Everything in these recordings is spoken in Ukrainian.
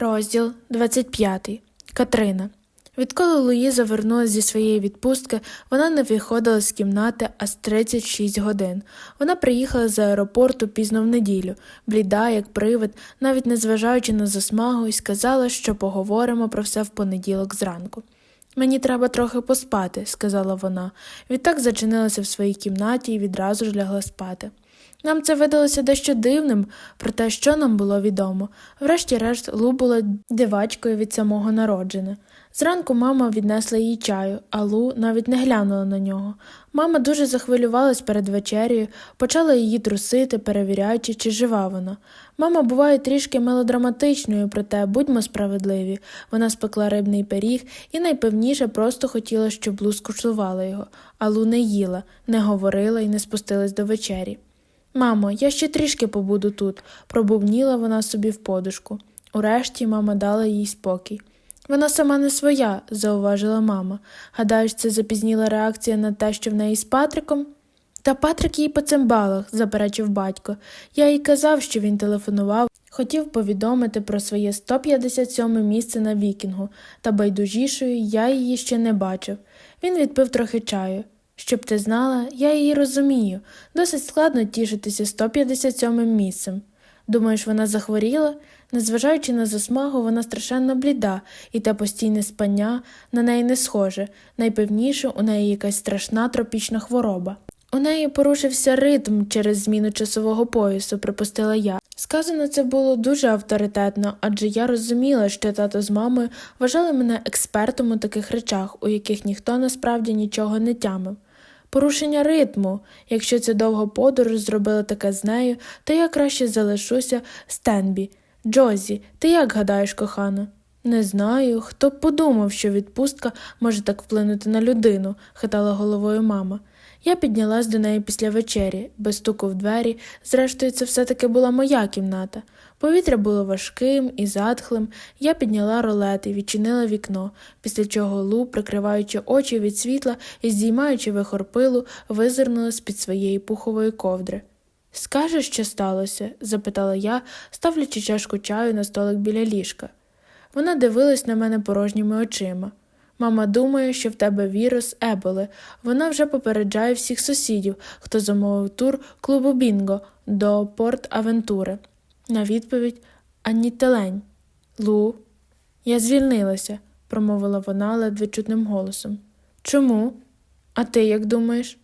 Розділ 25. Катрина. Відколи Луїза вернулася зі своєї відпустки, вона не виходила з кімнати аж 36 годин. Вона приїхала з аеропорту пізно в неділю, бліда, як привид, навіть не зважаючи на засмагу, і сказала, що поговоримо про все в понеділок зранку. Мені треба трохи поспати, сказала вона. Відтак зачинилася в своїй кімнаті і відразу ж лягла спати. Нам це видалося дещо дивним, про те, що нам було відомо. Врешті-решт, Лу була дивачкою від самого народження. Зранку мама віднесла їй чаю, а Лу навіть не глянула на нього. Мама дуже захвилювалась перед вечерею, почала її трусити, перевіряючи, чи жива вона. Мама буває трішки мелодраматичною, проте будьмо справедливі. Вона спекла рибний пиріг і найпевніше просто хотіла, щоб Лу скуштувала його, а Лу не їла, не говорила і не спустилась до вечері. Мамо, я ще трішки побуду тут, пробубніла вона собі в подушку. Урешті мама дала їй спокій. Вона сама не своя, зауважила мама. Гадаєш, це запізніла реакція на те, що в неї з Патриком? Та Патрик їй по цимбалах, заперечив батько. Я їй казав, що він телефонував, хотів повідомити про своє 157 місце на вікінгу, та байдужішою я її ще не бачив. Він відпив трохи чаю. Щоб ти знала, я її розумію. Досить складно тішитися 157 місцем. Думаєш, вона захворіла? Незважаючи на засмагу, вона страшенно бліда, і те постійне спання на неї не схоже. Найпевніше, у неї якась страшна тропічна хвороба. У неї порушився ритм через зміну часового поясу, припустила я. Сказано це було дуже авторитетно, адже я розуміла, що тато з мамою вважали мене експертом у таких речах, у яких ніхто насправді нічого не тямив. Порушення ритму. Якщо ця довга подорож зробила таке з нею, то я краще залишуся Стенбі. Джозі, ти як гадаєш, кохана? Не знаю, хто б подумав, що відпустка може так вплинути на людину, хитала головою мама. Я піднялась до неї після вечері, без стуку в двері, зрештою, це все-таки була моя кімната. Повітря було важким і затхлим. Я підняла ролет і відчинила вікно, після чого Лу, прикриваючи очі від світла і здіймаючи вихор пилу, визирнула з-під своєї пухової ковдри. Скажеш, що сталося? запитала я, ставлячи чашку чаю на столик біля ліжка. Вона дивилась на мене порожніми очима. Мама думає, що в тебе вірус еболи. Вона вже попереджає всіх сусідів, хто замовив тур клубу Бінго до Порт Авентури. На відповідь ані телень. Лу, я звільнилася, промовила вона ледве чутним голосом. Чому? А ти як думаєш?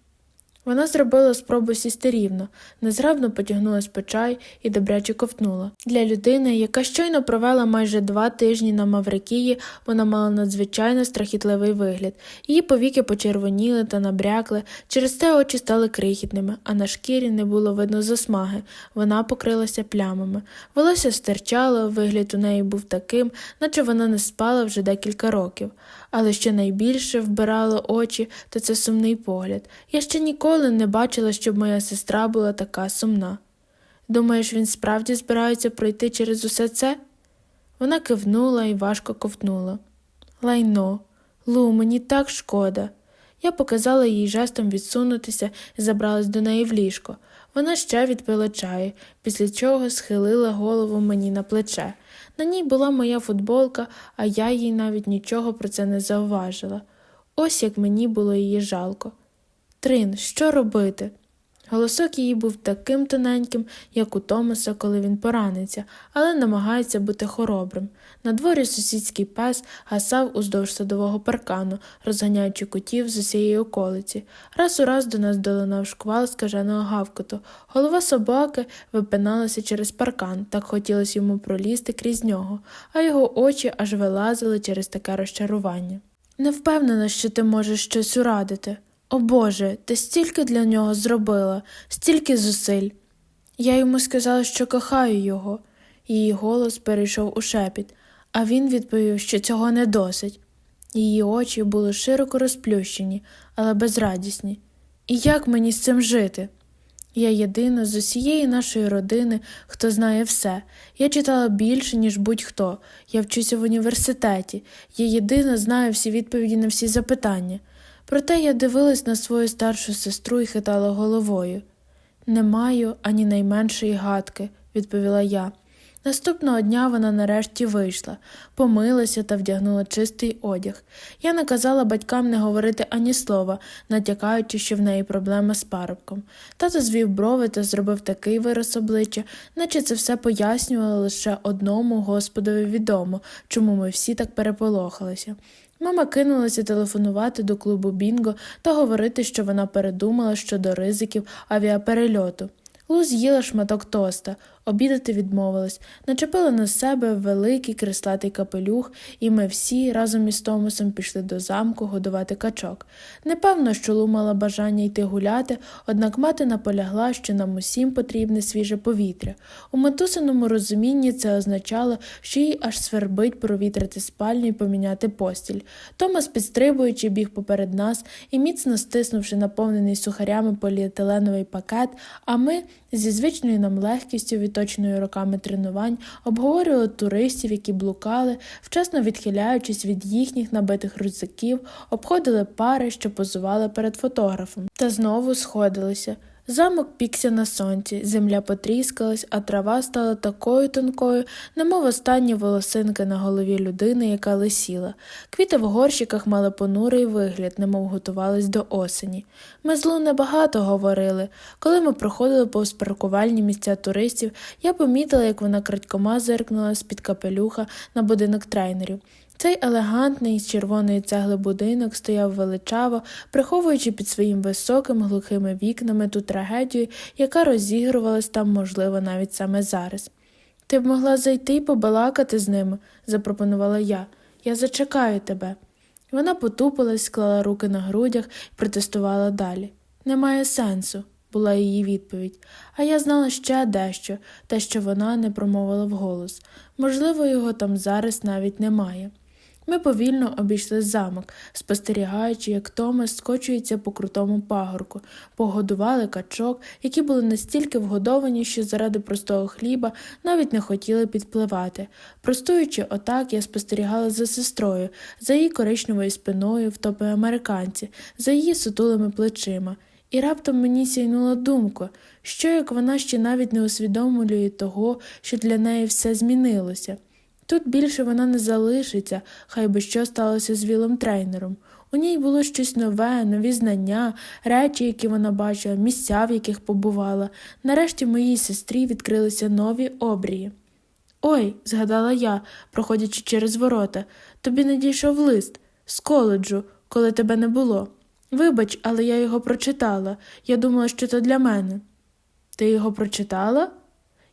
Вона зробила спробу сісти рівно, незграбно потягнулась по чай і добряче ковтнула. Для людини, яка щойно провела майже два тижні на Маврикії, вона мала надзвичайно страхітливий вигляд. Її повіки почервоніли та набрякли, через те очі стали крихітними, а на шкірі не було видно засмаги. Вона покрилася плямами. Волосся стирчало, вигляд у неї був таким, наче вона не спала вже декілька років. Але що найбільше вбирало очі, то це сумний погляд. Я ще ніколи не бачила, щоб моя сестра була така сумна. Думаєш, він справді збирається пройти через усе це? Вона кивнула і важко ковтнула. Лайно, Лу, мені так шкода. Я показала їй жестом відсунутися і забралась до неї в ліжко. Вона ще відпила чаю, після чого схилила голову мені на плече. На ній була моя футболка, а я їй навіть нічого про це не зауважила. Ось як мені було її жалко. Трин, що робити? Голосок її був таким тоненьким, як у Томаса, коли він пораниться, але намагається бути хоробрим. На дворі сусідський пес гасав уздовж садового паркану, розганяючи котів з усієї околиці. Раз у раз до нас долинав шквал скаженого гавкоту. Голова собаки випиналася через паркан, так хотілося йому пролізти крізь нього, а його очі аж вилазили через таке розчарування. Не впевнена, що ти можеш щось урадити. О Боже, ти стільки для нього зробила, стільки зусиль. Я йому сказала, що кохаю його. Її голос перейшов у шепіт, а він відповів, що цього не досить. Її очі були широко розплющені, але безрадісні. І як мені з цим жити? Я єдина з усієї нашої родини, хто знає все. Я читала більше, ніж будь-хто. Я вчуся в університеті. Я єдина знаю всі відповіді на всі запитання. Проте я дивилась на свою старшу сестру і хитала головою. Не маю ані найменшої гадки, відповіла я. Наступного дня вона нарешті вийшла, помилася та вдягнула чистий одяг. Я наказала батькам не говорити ані слова, натякаючи, що в неї проблема з парубком. Тато звів брови та зробив такий вираз обличчя, наче це все пояснювало лише одному Господові відомо, чому ми всі так переполохалися. Мама кинулася телефонувати до клубу Бінго та говорити, що вона передумала щодо ризиків авіаперельоту. Лу з'їла шматок тоста, обідати відмовилась, начепила на себе великий креслатий капелюх, і ми всі разом із Томасом пішли до замку годувати качок. Непевно, що Лу мала бажання йти гуляти, однак мати наполягла, що нам усім потрібне свіже повітря. У матусиному розумінні це означало, що їй аж свербить провітрити спальню і поміняти постіль. Томас, підстрибуючи, біг поперед нас і, міцно стиснувши наповнений сухарями поліетиленовий пакет, а ми зі звичною нам легкістю, відточеною роками тренувань, обговорювали туристів, які блукали, вчасно відхиляючись від їхніх набитих рюкзаків, обходили пари, що позували перед фотографом, та знову сходилися. Замок пікся на сонці, земля потріскалась, а трава стала такою тонкою, немов останні волосинки на голові людини, яка лисіла. Квіти в горщиках мали понурий вигляд, немов готувались до осені. Ми з Лу небагато говорили. Коли ми проходили повз паркувальні місця туристів, я помітила, як вона крадькома зиркнула з-під капелюха на будинок трейнерів. Цей елегантний з червоної цегли будинок стояв величаво, приховуючи під своїм високим глухими вікнами ту трагедію, яка розігрувалась там, можливо, навіть саме зараз. Ти б могла зайти і побалакати з ними, запропонувала я. Я зачекаю тебе. Вона потупилась, склала руки на грудях і протестувала далі. Немає сенсу, була її відповідь, а я знала ще дещо, те, що вона не промовила вголос. Можливо, його там зараз навіть немає. Ми повільно обійшли замок, спостерігаючи, як Томас скочується по крутому пагорку, погодували качок, які були настільки вгодовані, що заради простого хліба навіть не хотіли підпливати. Простуючи отак, я спостерігала за сестрою, за її коричневою спиною в топи американці, за її сутулими плечима. І раптом мені сяйнула думка, що як вона ще навіть не усвідомлює того, що для неї все змінилося. Тут більше вона не залишиться, хай би що сталося з вілом трейнером. У ній було щось нове, нові знання, речі, які вона бачила, місця, в яких побувала. Нарешті моїй сестрі відкрилися нові обрії. Ой, згадала я, проходячи через ворота, тобі надійшов лист з коледжу, коли тебе не було. Вибач, але я його прочитала. Я думала, що це для мене. Ти його прочитала?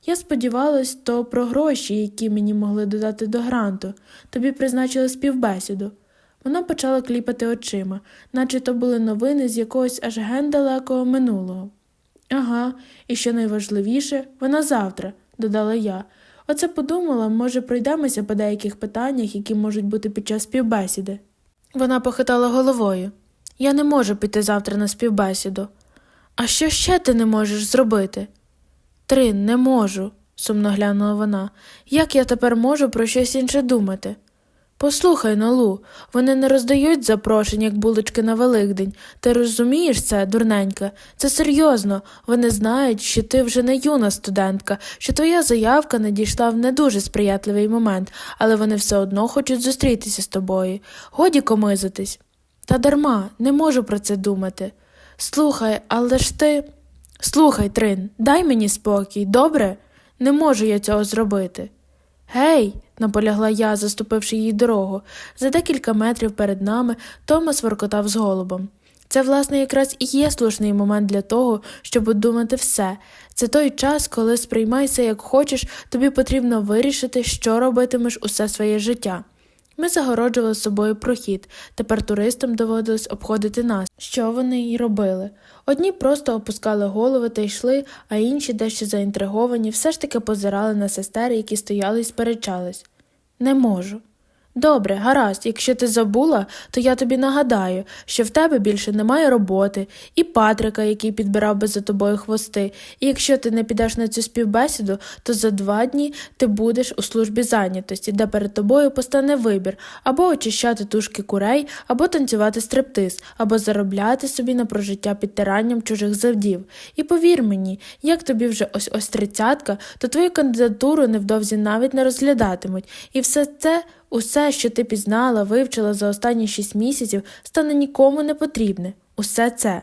Я сподівалась, то про гроші, які мені могли додати до гранту, тобі призначили співбесіду. Вона почала кліпати очима, наче то були новини з якогось аж ген далекого минулого. Ага, і що найважливіше, вона завтра, додала я. Оце подумала, може, пройдемося по деяких питаннях, які можуть бути під час співбесіди. Вона похитала головою. Я не можу піти завтра на співбесіду. А що ще ти не можеш зробити? Трин, не можу, сумно глянула вона. Як я тепер можу про щось інше думати? Послухай, Нолу, вони не роздають запрошень, як булочки на Великдень. Ти розумієш це, дурненька? Це серйозно. Вони знають, що ти вже не юна студентка, що твоя заявка надійшла в не дуже сприятливий момент, але вони все одно хочуть зустрітися з тобою. Годі комизитись. Та дарма, не можу про це думати. Слухай, але ж ти. Слухай, Трин, дай мені спокій, добре? Не можу я цього зробити. Гей, наполягла я, заступивши їй дорогу. За декілька метрів перед нами Томас воркотав з голубом. Це, власне, якраз і є слушний момент для того, щоб обдумати все. Це той час, коли сприймайся як хочеш, тобі потрібно вирішити, що робитимеш усе своє життя. Ми загороджували собою прохід, тепер туристам доводилось обходити нас, що вони й робили. Одні просто опускали голови та йшли, а інші, дещо заінтриговані, все ж таки позирали на сестер, які стояли і сперечались. Не можу. Добре, гаразд, якщо ти забула, то я тобі нагадаю, що в тебе більше немає роботи, і Патрика, який підбирав би за тобою хвости, і якщо ти не підеш на цю співбесіду, то за два дні ти будеш у службі зайнятості, де перед тобою постане вибір або очищати тушки курей, або танцювати стриптиз, або заробляти собі на прожиття підтиранням чужих завдів. І повір мені, як тобі вже ось ось тридцятка, то твою кандидатуру невдовзі навіть не розглядатимуть, і все це. Усе, що ти пізнала, вивчила за останні шість місяців, стане нікому не потрібне. Усе це.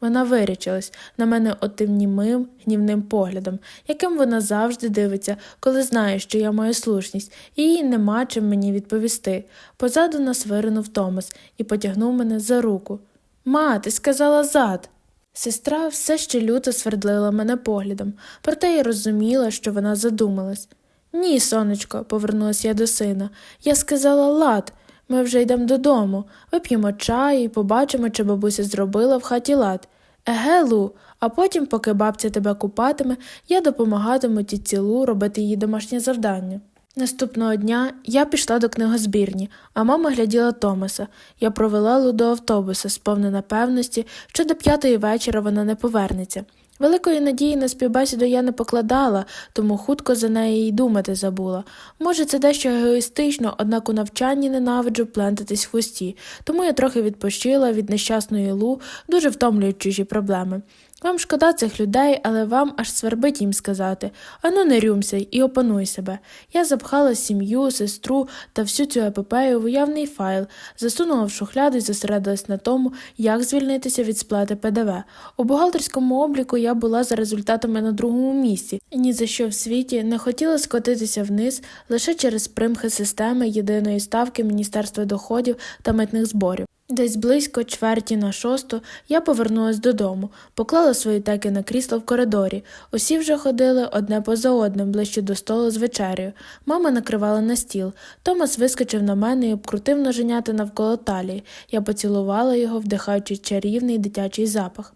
Вона вирячилась на мене отим німим, гнівним поглядом, яким вона завжди дивиться, коли знає, що я маю слушність, і їй нема чим мені відповісти. Позаду нас виринув Томас і потягнув мене за руку. Ма, ти сказала зад. Сестра все ще люто свердлила мене поглядом, проте я розуміла, що вона задумалась. Ні, сонечко, повернулась я до сина. Я сказала лад. Ми вже йдемо додому, вип'ємо чай і побачимо, чи бабуся зробила в хаті лад. Еге, Лу, а потім, поки бабця тебе купатиме, я допомагатиму тітці Лу робити її домашнє завдання. Наступного дня я пішла до книгозбірні, а мама гляділа Томаса. Я провела Лу до автобуса, сповнена певності, що до п'ятої вечора вона не повернеться. Великої надії на співбесіду я не покладала, тому хутко за неї й думати забула. Може, це дещо егоїстично, однак у навчанні ненавиджу плентатись в хвості, тому я трохи відпочила від нещасної Лу, дуже втомлюють чужі проблеми. Вам шкода цих людей, але вам аж свербить їм сказати ану не рюмся і опануй себе. Я запхала сім'ю, сестру та всю цю епопею в уявний файл, засунула в шухляду і зосередилась на тому, як звільнитися від сплати ПДВ. У бухгалтерському обліку я була за результатами на другому місці, і ні за що в світі не хотіла скотитися вниз лише через примхи системи єдиної ставки Міністерства доходів та митних зборів. Десь близько чверті на шосту я повернулась додому, поклала свої теки на крісло в коридорі. Усі вже ходили одне поза одним, ближче до столу з вечерею. Мама накривала на стіл. Томас вискочив на мене і обкрутив ноженята навколо талії. Я поцілувала його, вдихаючи чарівний дитячий запах.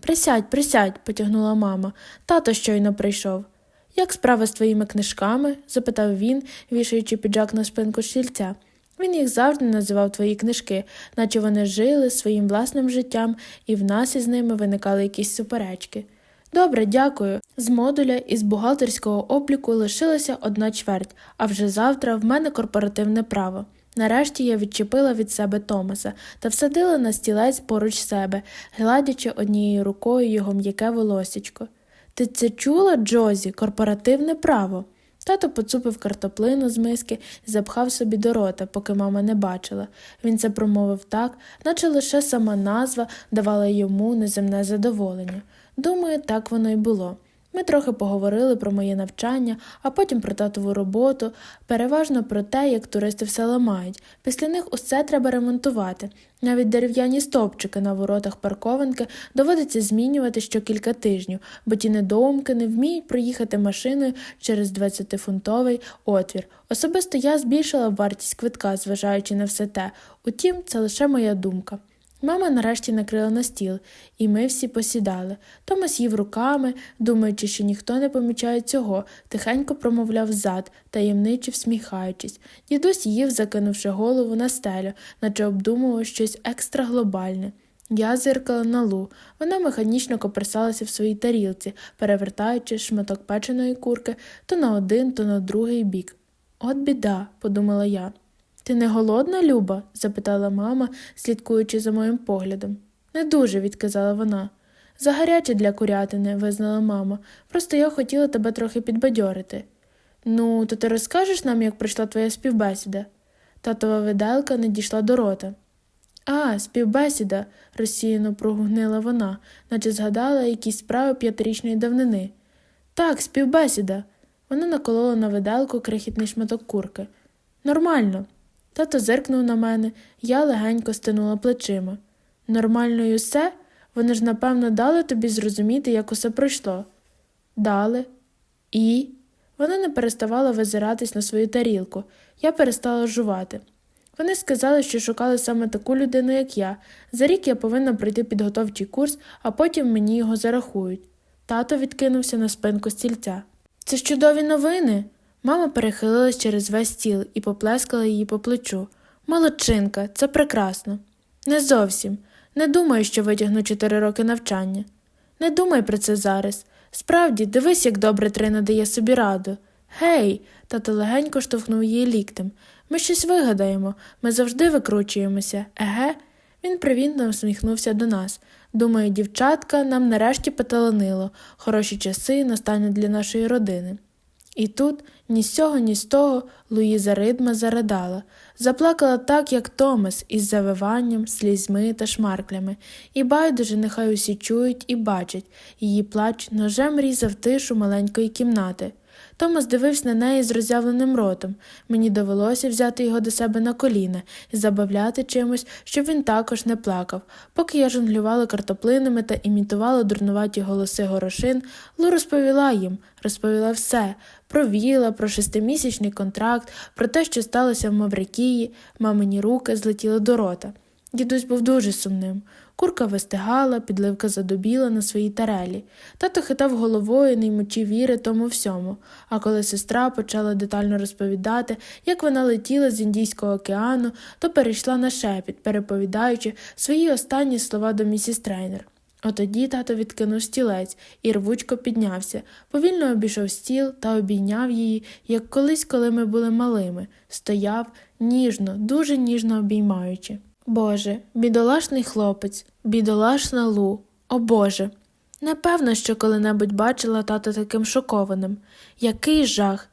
Присядь, присядь, потягнула мама. Тато щойно прийшов. Як справа з твоїми книжками? запитав він, вішаючи піджак на спинку стільця. Він їх завжди називав твої книжки, наче вони жили своїм власним життям, і в нас із ними виникали якісь суперечки. Добре, дякую. З модуля із бухгалтерського обліку лишилася одна чверть, а вже завтра в мене корпоративне право. Нарешті я відчепила від себе Томаса та всадила на стілець поруч себе, гладячи однією рукою його м'яке волосічко. Ти це чула, Джозі, корпоративне право? Тато поцупив картоплину з миски і запхав собі до рота, поки мама не бачила. Він це промовив так, наче лише сама назва давала йому неземне задоволення. Думаю, так воно й було. Ми трохи поговорили про моє навчання, а потім про татову роботу, переважно про те, як туристи все ламають. Після них усе треба ремонтувати. Навіть дерев'яні стовпчики на воротах паркованки доводиться змінювати що кілька тижнів, бо ті недоумки не вміють проїхати машиною через 20-фунтовий отвір. Особисто я збільшила вартість квитка, зважаючи на все те. Утім, це лише моя думка. Мама нарешті накрила на стіл, і ми всі посідали. Томас їв руками, думаючи, що ніхто не помічає цього, тихенько промовляв зад, таємниче всміхаючись. Дідусь їв, закинувши голову на стелю, наче обдумував щось екстраглобальне. Я зиркала на лу. Вона механічно коперсалася в своїй тарілці, перевертаючи шматок печеної курки то на один, то на другий бік. От біда, подумала я. Ти не голодна, Люба? запитала мама, слідкуючи за моїм поглядом. Не дуже, відказала вона. Загаряче для курятини, визнала мама. Просто я хотіла тебе трохи підбадьорити. Ну, то ти розкажеш нам, як пройшла твоя співбесіда? Татова виделка не дійшла до рота. А, співбесіда, розсіяно прогнила вона, наче згадала якісь справи п'ятирічної давнини. Так, співбесіда. Вона наколола на виделку крихітний шматок курки. Нормально. Тато зиркнув на мене, я легенько стинула плечима. Нормально й усе? Вони ж, напевно, дали тобі зрозуміти, як усе пройшло. Дали. І. Вона не переставала визиратись на свою тарілку. Я перестала жувати. Вони сказали, що шукали саме таку людину, як я. За рік я повинна пройти підготовчий курс, а потім мені його зарахують. Тато відкинувся на спинку стільця. Це ж чудові новини. Мама перехилилась через весь стіл і поплескала її по плечу. Молодчинка, це прекрасно. Не зовсім. Не думаю, що витягну чотири роки навчання. Не думай про це зараз. Справді, дивись, як добре Трина дає собі раду. Гей, тато легенько штовхнув її ліктем. Ми щось вигадаємо, ми завжди викручуємося, еге? Він привітно усміхнувся до нас. Думаю, дівчатка, нам нарешті поталанило. Хороші часи настануть для нашої родини. І тут ні з цього, ні з того Луїза Ридма заридала, заплакала так, як Томас, із завиванням, слізьми та шмарклями, і байдуже нехай усі чують і бачать, її плач ножем різав тишу маленької кімнати. Томас дивився на неї з роззявленим ротом. Мені довелося взяти його до себе на коліна і забавляти чимось, щоб він також не плакав. Поки я жонглювала картоплинами та імітувала дурнуваті голоси горошин, Лу розповіла їм, розповіла все про віла, про шестимісячний контракт, про те, що сталося в Маврикії, мамині руки злетіли до рота. Дідусь був дуже сумним. Курка вистигала, підливка задубіла на своїй тарелі. Тато хитав головою, не ймучи віри тому всьому. А коли сестра почала детально розповідати, як вона летіла з Індійського океану, то перейшла на шепіт, переповідаючи свої останні слова до місіс Трейнер. Отоді тато відкинув стілець і рвучко піднявся, повільно обійшов стіл та обійняв її, як колись, коли ми були малими, стояв ніжно, дуже ніжно обіймаючи. Боже, бідолашний хлопець, бідолашна Лу, о Боже. Напевно, що коли-небудь бачила тата таким шокованим. Який жах.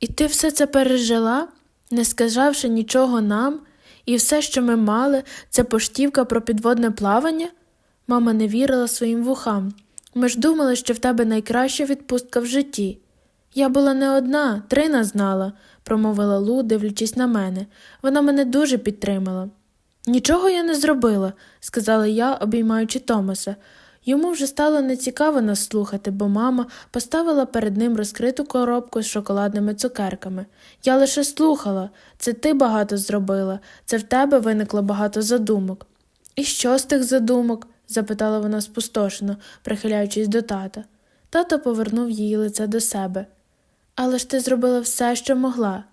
І ти все це пережила, не сказавши нічого нам, і все, що ми мали, це поштівка про підводне плавання? Мама не вірила своїм вухам. Ми ж думали, що в тебе найкраща відпустка в житті. Я була не одна, Трина знала, промовила Лу, дивлячись на мене. Вона мене дуже підтримала. Нічого я не зробила, сказала я, обіймаючи Томаса. Йому вже стало нецікаво нас слухати, бо мама поставила перед ним розкриту коробку з шоколадними цукерками. Я лише слухала це ти багато зробила, це в тебе виникло багато задумок. І що з тих задумок? Запитала вона спустошено, прихиляючись до тата. Тато повернув її лице до себе. Але ж ти зробила все, що могла.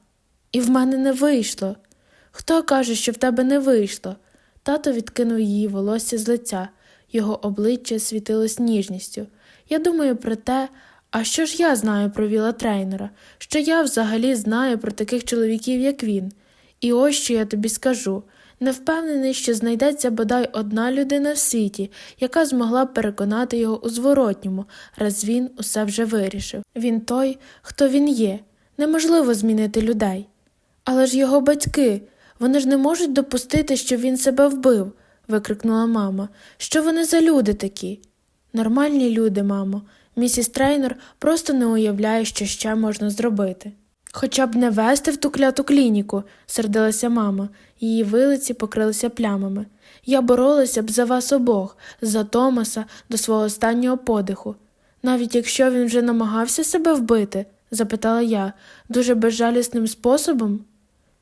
І в мене не вийшло. Хто каже, що в тебе не вийшло? Тато відкинув її волосся з лиця, його обличчя світилось ніжністю. Я думаю про те, а що ж я знаю про віла трейнера, що я взагалі знаю про таких чоловіків, як він. І ось що я тобі скажу. Не впевнений, що знайдеться бодай одна людина в світі, яка змогла б переконати його у зворотньому, раз він усе вже вирішив. Він той, хто він є. Неможливо змінити людей. Але ж його батьки, вони ж не можуть допустити, що він себе вбив, викрикнула мама. Що вони за люди такі? Нормальні люди, мамо. Місіс Трейнер просто не уявляє, що ще можна зробити. Хоча б не вести в ту кляту клініку, сердилася мама, її вилиці покрилися плямами. Я боролася б за вас обох, за Томаса до свого останнього подиху. Навіть якщо він вже намагався себе вбити, запитала я, дуже безжалісним способом.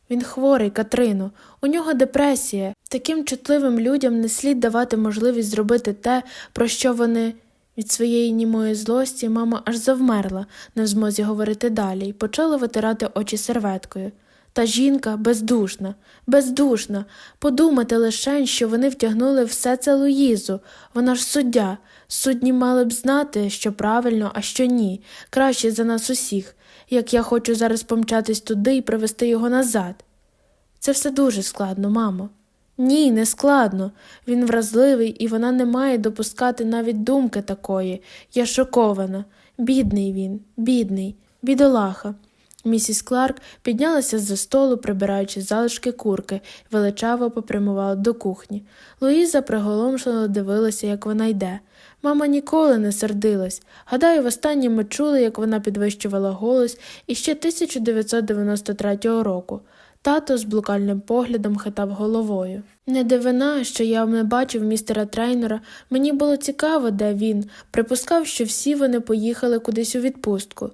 Він хворий, Катрино, у нього депресія. Таким чутливим людям не слід давати можливість зробити те, про що вони. Від своєї німої злості мама аж завмерла, не в змозі говорити далі, і почала витирати очі серветкою. Та жінка бездушна, бездушна. Подумати лише, що вони втягнули все це Луїзу. Вона ж суддя. Судні мали б знати, що правильно, а що ні, краще за нас усіх, як я хочу зараз помчатись туди і привести його назад. Це все дуже складно, мамо. Ні, не складно. Він вразливий, і вона не має допускати навіть думки такої. Я шокована. Бідний він, бідний, бідолаха. Місіс Кларк піднялася з-за столу, прибираючи залишки курки, величаво попрямувала до кухні. Луїза приголомшено дивилася, як вона йде. Мама ніколи не сердилась. Гадаю, востаннє ми чули, як вона підвищувала голос іще 1993 року. Тато з блукальним поглядом хитав головою. Не дивина, що я не бачив містера трейнера, мені було цікаво, де він, припускав, що всі вони поїхали кудись у відпустку.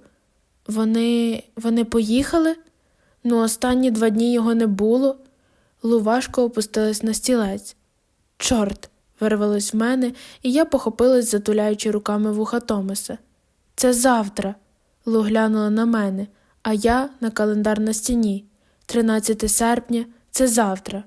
Вони. вони поїхали? Ну, останні два дні його не було. Лу важко опустилась на стілець. Чорт, вирвалось в мене, і я похопилась, затуляючи руками вуха Томаса. Це завтра. Лу глянула на мене, а я на календар на стіні. 13 серпня це завтра.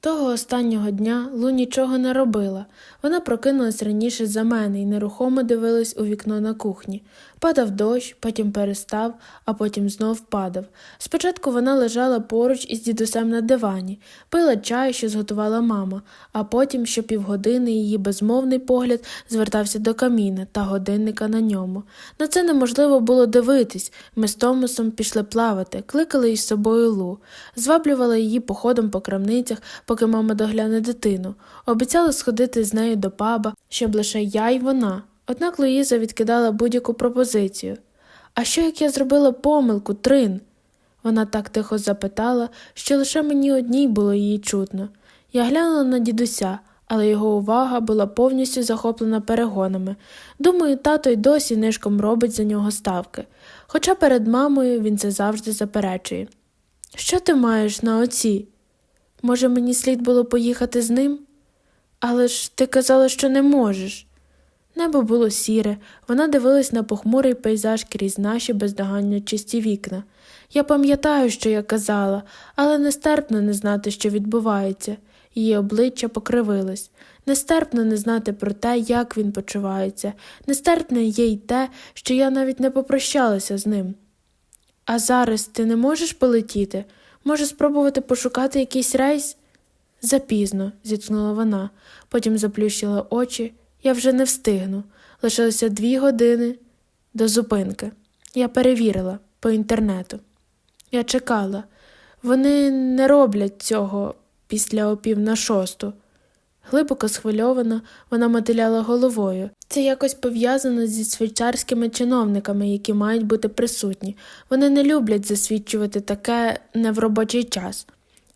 Того останнього дня Лу нічого не робила. Вона прокинулась раніше за мене і нерухомо дивилась у вікно на кухні. Падав дощ, потім перестав, а потім знов падав. Спочатку вона лежала поруч із дідусем на дивані, пила чай, що зготувала мама, а потім щопівгодини її безмовний погляд звертався до каміна та годинника на ньому. На це неможливо було дивитись. Ми з Томасом пішли плавати, кликали із собою Лу, зваблювала її походом по крамницях, поки мама догляне дитину. Обіцяла сходити з нею до паба, щоб лише я й вона. Однак Луїза відкидала будь-яку пропозицію. А що як я зробила помилку, Трин? Вона так тихо запитала, що лише мені одній було її чутно. Я глянула на дідуся, але його увага була повністю захоплена перегонами. Думаю, тато й досі нишком робить за нього ставки. Хоча перед мамою він це завжди заперечує. Що ти маєш на оці? Може, мені слід було поїхати з ним? Але ж ти казала, що не можеш. Небо було сіре, вона дивилась на похмурий пейзаж крізь наші бездоганно чисті вікна. Я пам'ятаю, що я казала, але нестерпно не знати, що відбувається. Її обличчя покривилось. Нестерпно не знати про те, як він почувається, нестерпно є й те, що я навіть не попрощалася з ним. А зараз ти не можеш полетіти? Може, спробувати пошукати якийсь рейс? Запізно, зітхнула вона, потім заплющила очі. Я вже не встигну. Лишилося дві години до зупинки. Я перевірила по інтернету. Я чекала. Вони не роблять цього після опів на шосту. Глибоко схвильована, вона мотиляла головою. Це якось пов'язано зі швейцарськими чиновниками, які мають бути присутні. Вони не люблять засвідчувати таке не в робочий час.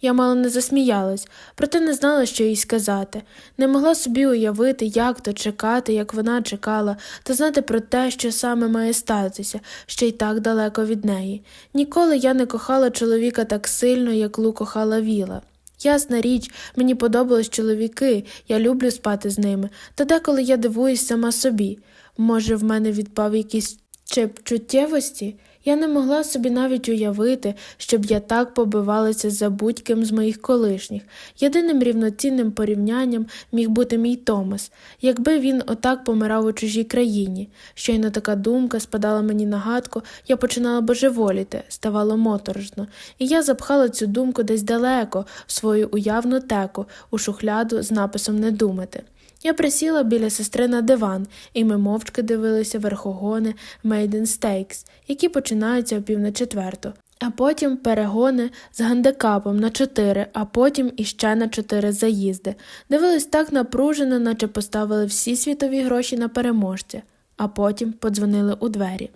Я мало не засміялась, проте не знала, що їй сказати. Не могла собі уявити, як то чекати, як вона чекала, та знати про те, що саме має статися, ще й так далеко від неї. Ніколи я не кохала чоловіка так сильно, як Лу кохала Віла. Ясна річ, мені подобались чоловіки, я люблю спати з ними, та деколи я дивуюсь сама собі. Може, в мене відпав якийсь чип чуттєвості? Я не могла собі навіть уявити, щоб я так побивалася за будь-ким з моїх колишніх. Єдиним рівноцінним порівнянням міг бути мій Томас, якби він отак помирав у чужій країні. Щойно така думка спадала мені на гадку, я починала божеволіти, ставало моторошно, і я запхала цю думку десь далеко, в свою уявну теку, у шухляду з написом не думати. Я присіла біля сестри на диван, і ми мовчки дивилися верхогони Maiden Stakes, які починаються о пів на четверту, а потім перегони з гандикапом на чотири, а потім іще на чотири заїзди. Дивились так напружено, наче поставили всі світові гроші на переможця, а потім подзвонили у двері.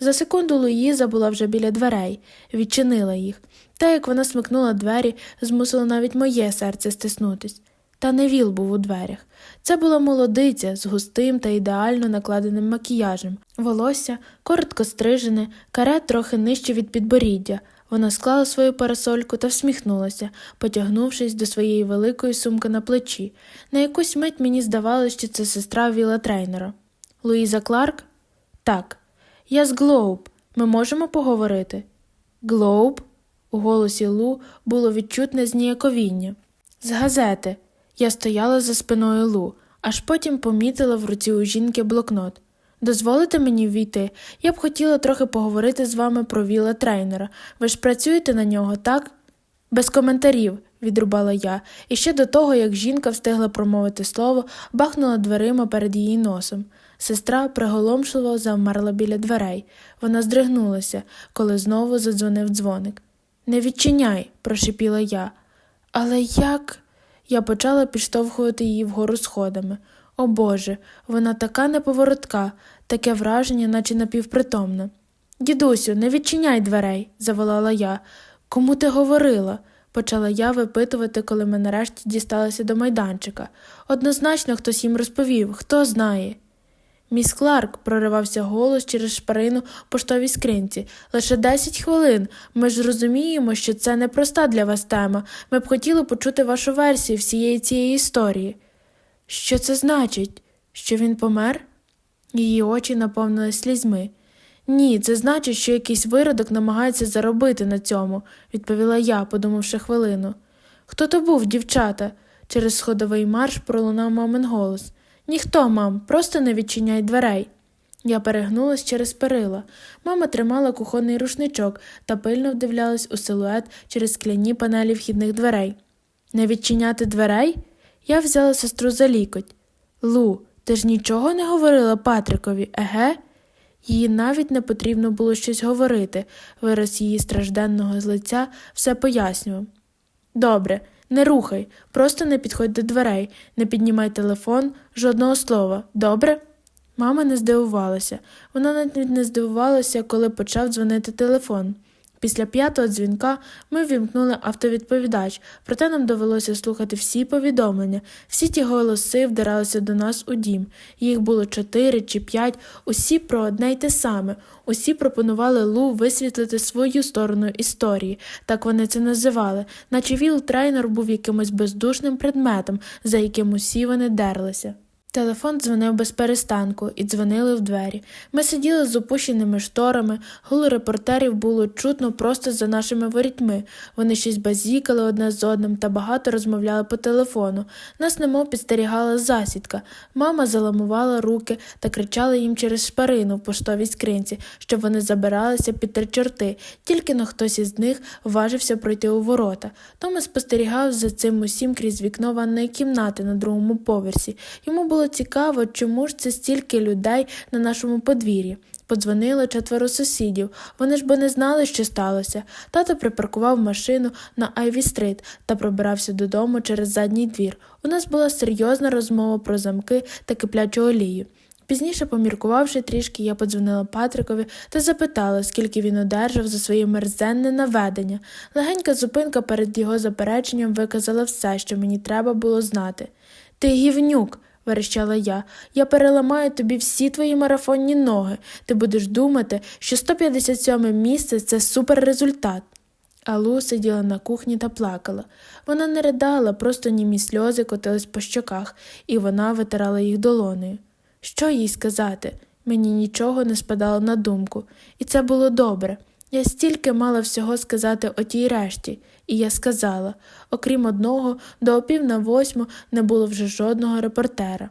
За секунду Луїза була вже біля дверей, відчинила їх. Та як вона смикнула двері, змусила навіть моє серце стиснутись. Та не віл був у дверях. Це була молодиця з густим та ідеально накладеним макіяжем, волосся коротко стрижене, каре трохи нижче від підборіддя. Вона склала свою парасольку та всміхнулася, потягнувшись до своєї великої сумки на плечі. На якусь мить мені здавалося, що це сестра Віла трейнера. Луїза Кларк? Так. Я з Глоуб. Ми можемо поговорити? Глоуб? У голосі Лу було відчутне зніяковіння. З газети. Я стояла за спиною Лу, аж потім помітила в руці у жінки блокнот. Дозволите мені війти? Я б хотіла трохи поговорити з вами про віла трейнера. Ви ж працюєте на нього, так? Без коментарів, відрубала я, і ще до того, як жінка встигла промовити слово, бахнула дверима перед її носом. Сестра приголомшливо завмерла біля дверей. Вона здригнулася, коли знову задзвонив дзвоник. Не відчиняй, прошипіла я. Але як? Я почала підштовхувати її вгору сходами. О Боже, вона така неповоротка, таке враження, наче напівпритомна. Дідусю, не відчиняй дверей, заволала я. Кому ти говорила? почала я випитувати, коли ми нарешті дісталися до майданчика. Однозначно хтось їм розповів, хто знає. Міс Кларк, проривався голос через шпарину поштовій скринці. Лише десять хвилин. Ми ж розуміємо, що це непроста для вас тема. Ми б хотіли почути вашу версію всієї цієї історії. Що це значить? Що він помер? Її очі наповнились слізьми. Ні, це значить, що якийсь виродок намагається заробити на цьому, відповіла я, подумавши хвилину. Хто то був, дівчата? Через сходовий марш пролунав мамин голос. Ніхто, мам, просто не відчиняй дверей. Я перегнулась через перила. Мама тримала кухонний рушничок та пильно вдивлялась у силует через скляні панелі вхідних дверей. Не відчиняти дверей? Я взяла сестру за лікоть. Лу, ти ж нічого не говорила Патрикові, еге? Їй навіть не потрібно було щось говорити, вираз її стражденного з лиця все пояснював. Добре, не рухай, просто не підходь до дверей, не піднімай телефон, жодного слова, добре? Мама не здивувалася. Вона навіть не здивувалася, коли почав дзвонити телефон. Після п'ятого дзвінка ми ввімкнули автовідповідач, проте нам довелося слухати всі повідомлення, всі ті голоси вдиралися до нас у дім. Їх було чотири чи п'ять, усі про одне й те саме. Усі пропонували Лу висвітлити свою сторону історії, так вони це називали, наче Віл трейнер був якимось бездушним предметом, за яким усі вони дерлися. Телефон дзвонив без перестанку і дзвонили в двері. Ми сиділи з опущеними шторами, гул репортерів було чутно просто за нашими ворітьми. Вони щось базікали одне з одним та багато розмовляли по телефону. Нас немов підстерігала засідка. Мама заламувала руки та кричала їм через шпарину в поштовій скринці, щоб вони забиралися під три чорти, тільки но хтось із них важився пройти у ворота. Тома спостерігав за цим усім крізь вікно ванної кімнати на другому поверсі. Йому було цікаво, чому ж це стільки людей на нашому подвір'ї. Подзвонили четверо сусідів. Вони ж бо не знали, що сталося. Тато припаркував машину на Айві Стрит та пробирався додому через задній двір. У нас була серйозна розмова про замки та киплячу олію. Пізніше, поміркувавши трішки, я подзвонила Патрикові та запитала, скільки він одержав за своє мерзенне наведення. Легенька зупинка перед його запереченням виказала все, що мені треба було знати. Ти гівнюк, верещала я, я переламаю тобі всі твої марафонні ноги. Ти будеш думати, що 157 місце це суперрезультат. Алу сиділа на кухні та плакала. Вона не ридала, просто німі сльози котились по щоках, і вона витирала їх долонею. Що їй сказати? Мені нічого не спадало на думку, і це було добре. Я стільки мала всього сказати о тій решті, і я сказала окрім одного, до опів на восьму не було вже жодного репортера.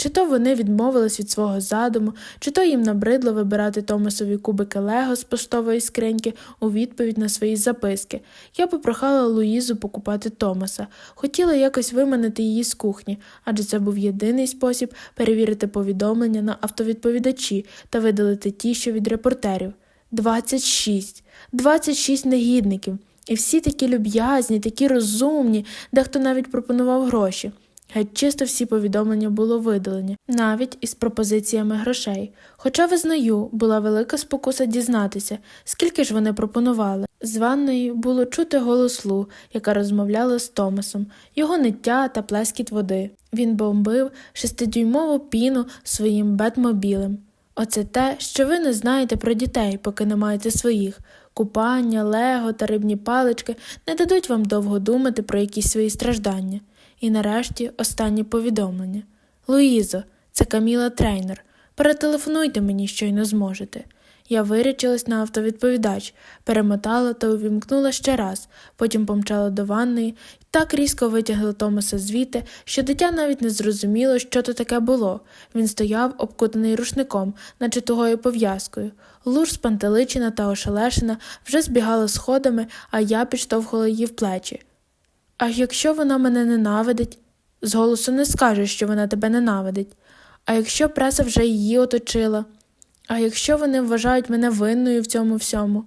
Чи то вони відмовились від свого задуму, чи то їм набридло вибирати Томасові кубики Лего з поштової скриньки у відповідь на свої записки. Я попрохала Луїзу покупати Томаса, хотіла якось виманити її з кухні, адже це був єдиний спосіб перевірити повідомлення на автовідповідачі та видалити ті, що від репортерів. Двадцять шість, двадцять шість негідників. І всі такі люб'язні, такі розумні, дехто навіть пропонував гроші. Геть чисто всі повідомлення було видалені, навіть із пропозиціями грошей. Хоча визнаю, була велика спокуса дізнатися, скільки ж вони пропонували. З ванної було чути голос Лу, яка розмовляла з Томасом, його ниття та плескіт води. Він бомбив шестидюймову піну своїм бетмобілем. Оце те, що ви не знаєте про дітей, поки не маєте своїх. Купання, лего та рибні палички не дадуть вам довго думати про якісь свої страждання. І нарешті останнє повідомлення. Луїзо, це Каміла трейнер. Перетелефонуйте мені, щойно зможете. Я вирячилась на автовідповідач, перемотала та увімкнула ще раз, потім помчала до ванної і так різко витягла Томаса звідти, що дитя навіть не зрозуміло, що то таке було. Він стояв, обкутаний рушником, наче тугою пов'язкою. Луж спантеличена та ошелешена вже збігала сходами, а я підштовхувала її в плечі. А якщо вона мене ненавидить? З голосу не скажеш, що вона тебе ненавидить. А якщо преса вже її оточила? А якщо вони вважають мене винною в цьому всьому?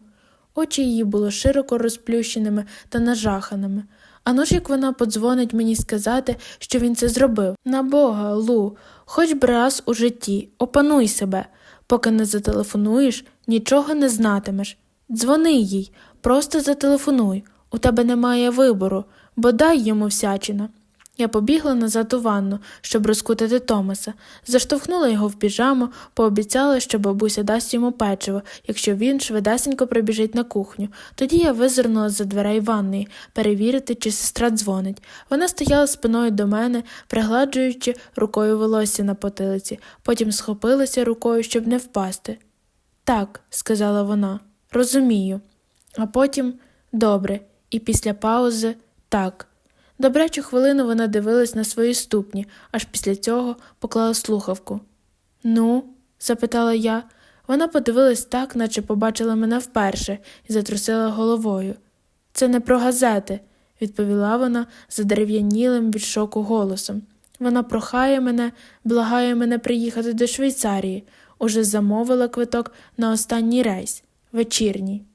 Очі її були широко розплющеними та нажаханими. Ану ж як вона подзвонить мені сказати, що він це зробив. На Бога, Лу, хоч б раз у житті, опануй себе, поки не зателефонуєш, нічого не знатимеш. Дзвони їй, просто зателефонуй, у тебе немає вибору, бо дай йому всячина. Я побігла назад у ванну, щоб розкутати Томаса, заштовхнула його в піжаму, пообіцяла, що бабуся дасть йому печиво, якщо він швидесенько прибіжить на кухню. Тоді я визирнула за дверей ванної, перевірити, чи сестра дзвонить. Вона стояла спиною до мене, пригладжуючи рукою волосся на потилиці, потім схопилася рукою, щоб не впасти. Так, сказала вона, розумію. А потім добре, і після паузи так. Добрячу хвилину вона дивилась на свої ступні, аж після цього поклала слухавку. Ну? запитала я. Вона подивилась так, наче побачила мене вперше, і затрусила головою. Це не про газети, відповіла вона задерев'янілим від шоку голосом. Вона прохає мене, благає мене приїхати до Швейцарії, уже замовила квиток на останній рейс, вечірній.